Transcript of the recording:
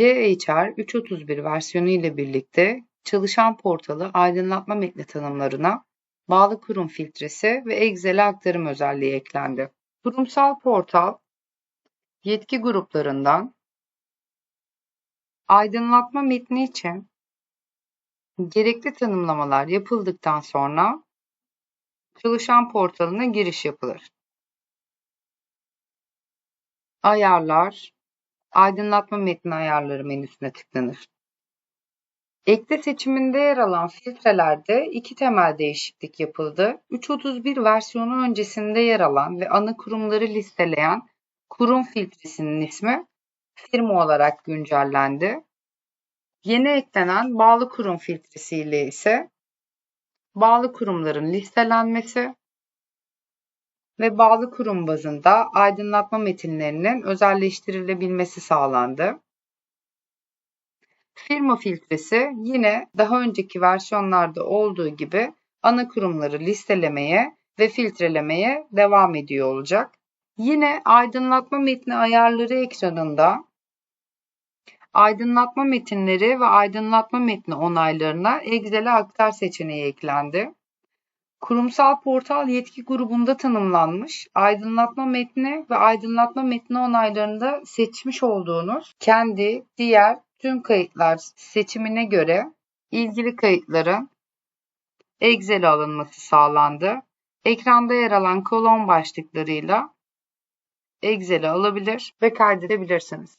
JHR 3.31 versiyonu ile birlikte çalışan portalı aydınlatma metni tanımlarına bağlı kurum filtresi ve Excel'e aktarım özelliği eklendi. Kurumsal portal yetki gruplarından aydınlatma metni için gerekli tanımlamalar yapıldıktan sonra çalışan portalına giriş yapılır. Ayarlar, aydınlatma metni ayarları menüsüne tıklanır. Ekle seçiminde yer alan filtrelerde iki temel değişiklik yapıldı. 3.31 versiyonu öncesinde yer alan ve ana kurumları listeleyen kurum filtresinin ismi firma olarak güncellendi. Yeni eklenen bağlı kurum filtresi ile ise bağlı kurumların listelenmesi ve bağlı kurum bazında aydınlatma metinlerinin özelleştirilebilmesi sağlandı. Firma filtresi yine daha önceki versiyonlarda olduğu gibi ana kurumları listelemeye ve filtrelemeye devam ediyor olacak. Yine aydınlatma metni ayarları ekranında aydınlatma metinleri ve aydınlatma metni onaylarına Excel'e aktar seçeneği eklendi. Kurumsal portal yetki grubunda tanımlanmış aydınlatma metni ve aydınlatma metni onaylarında seçmiş olduğunuz kendi diğer tüm kayıtlar seçimine göre ilgili kayıtların Excel'e alınması sağlandı. Ekranda yer alan kolon başlıklarıyla Excel'e alabilir ve kaydedebilirsiniz.